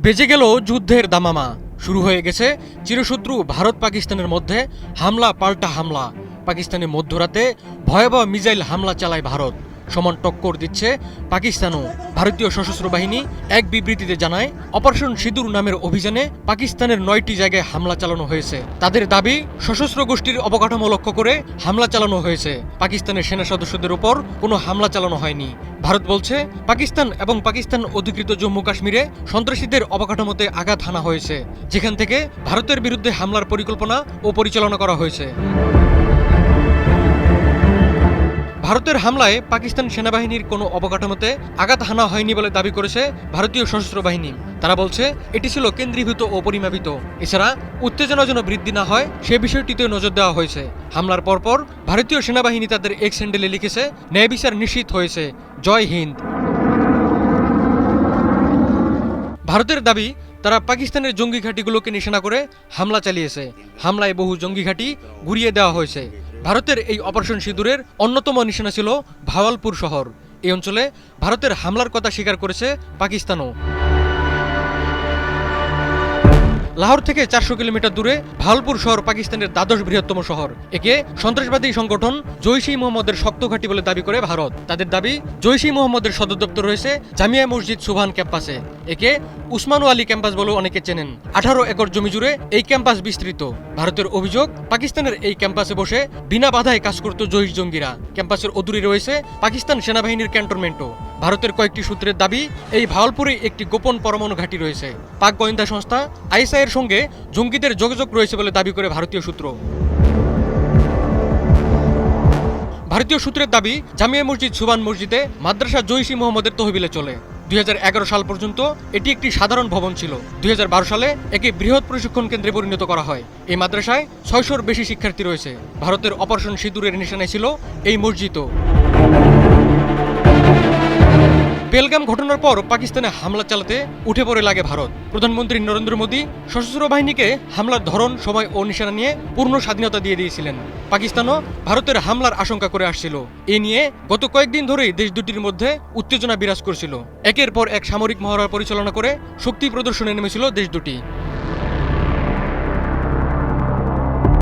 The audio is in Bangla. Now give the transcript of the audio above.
বেজে গেল যুদ্ধের দামামা। শুরু হয়ে গেছে চিরশত্রু ভারত পাকিস্তানের মধ্যে হামলা পাল্টা হামলা। পাকিস্তানের মধ্যরাতে ভয়াবহ মিজাইল হামলা চালায় ভারত। সমান টক্কর দিচ্ছে পাকিস্তানও। ভারতীয় সশস্ত্র বাহিনী এক বিবৃতিতে জানায়, অপারেশন সিঁদুর নামের অভিযানে পাকিস্তানের নয়টি জায়গায় হামলা চালানো হয়েছে। তাদের দাবি, সশস্ত্র গোষ্ঠীর অবকাঠামো লক্ষ্য করে হামলা চালানো হয়েছে। পাকিস্তানের সেনা সদস্যদের উপর কোনো হামলা চালানো হয়নি। ভারত বলছে, পাকিস্তান এবং পাকিস্তান অধিকৃত জম্মু কাশ্মীরে সন্ত্রাসীদের অবকাঠামোতে আঘাত হানা হয়েছে। যেখান থেকে ভারতের বিরুদ্ধে হামলার পরিকল্পনা ও পরিচালনা করা হয়েছে। ভারতের হামলায় পাকিস্তান সেনাবাহিনীর কোনো অবকাঠামোতে আঘাত হানা হয়নি বলে দাবি করেছে ভারতীয় সশস্ত্র বাহিনী। তারা বলছে, এটি ছিল কেন্দ্রীভূত ও পরিমাপিত। এছাড়া উত্তেজনা যেন বৃদ্ধি না হয়, সে বিষয়টিতে নজর দেওয়া হয়েছে। হামলার পরপর ভারতীয় সেনাবাহিনী তাদের এক্স স্যান্ডেলে লিখেছে, ন্যায় বিচার নিশ্চিত হয়েছে। জয় হিন্দ। ভারতের দাবি তারা পাকিস্তানের জঙ্গি ঘাঁটিগুলোকে নিশানা করে হামলা চালিয়েছে। হামলায় বহু জঙ্গি ঘাঁটি গুড়িয়ে দেওয়া হয়েছে। ভারতের এই অপারেশন সিঁদুরের অন্যতম নিশানা ছিল ভাওয়ালপুর শহর। এই অঞ্চলে ভারতের হামলার কথা স্বীকার করেছে পাকিস্তানও। লাহোর থেকে চারশো কিলোমিটার দূরে ভালপুর শহর পাকিস্তানের দ্বাদশ বৃহত্তম শহর। একে সন্ত্রাসবাদী সংগঠন জৈশি মোহাম্মদের শক্ত ঘাঁটি বলে দাবি করে ভারত। তাদের দাবি, জৈশি মোহাম্মদের সদর দপ্তর রয়েছে জামিয়া মসজিদ সুবহান ক্যাম্পাসে। একে উসমানু আলী ক্যাম্পাস বলেও অনেকে চেনেন। আঠারো একর জমি জুড়ে এই ক্যাম্পাস বিস্তৃত। ভারতের অভিযোগ, পাকিস্তানের এই ক্যাম্পাসে বসে বিনা বাধায় কাজ করত জৈশ জঙ্গিরা। ক্যাম্পাসের অদূরে রয়েছে পাকিস্তান সেনাবাহিনীর ক্যান্টনমেন্টও। ভারতের কয়েকটি সূত্রের দাবি, এই ভাওয়ালপুরে একটি গোপন পরমাণু ঘাঁটি রয়েছে। পাক গোয়েন্দা সংস্থা আইএসআই এর সঙ্গে জঙ্গিদের যোগাযোগ রয়েছে বলে দাবি করে ভারতীয় সূত্র। ভারতীয় সূত্রের দাবি, জামিয়া মসজিদ সুবান মসজিদে মাদ্রাসা জৈশি মোহাম্মদের তহবিলে চলে। দুই হাজার এগারো সাল পর্যন্ত এটি একটি সাধারণ ভবন ছিল। দুই হাজার বারো সালে একে বৃহৎ প্রশিক্ষণ কেন্দ্রে পরিণত করা হয়। এই মাদ্রাসায় ছয়শোর বেশি শিক্ষার্থী রয়েছে। ভারতের অপারেশন সিঁদুরের নিশানায় ছিল এই মসজিদও। বেলগাম ঘটনার পর পাকিস্তানে হামলা চালাতে উঠে পড়ে লাগে ভারত। প্রধানমন্ত্রী নরেন্দ্র মোদী সশস্ত্র বাহিনীকে হামলার ধরন, সময় ও নিশানা নিয়ে পূর্ণ স্বাধীনতা দিয়ে দিয়েছিলেন। পাকিস্তানও ভারতের হামলার আশঙ্কা করে আসছিল। এ নিয়ে গত কয়েকদিন ধরেই দেশ দুটির মধ্যে উত্তেজনা বিরাজ করছিল। একের পর এক সামরিক মহড়া পরিচালনা করে শক্তি প্রদর্শনে নেমেছিল দেশ দুটি।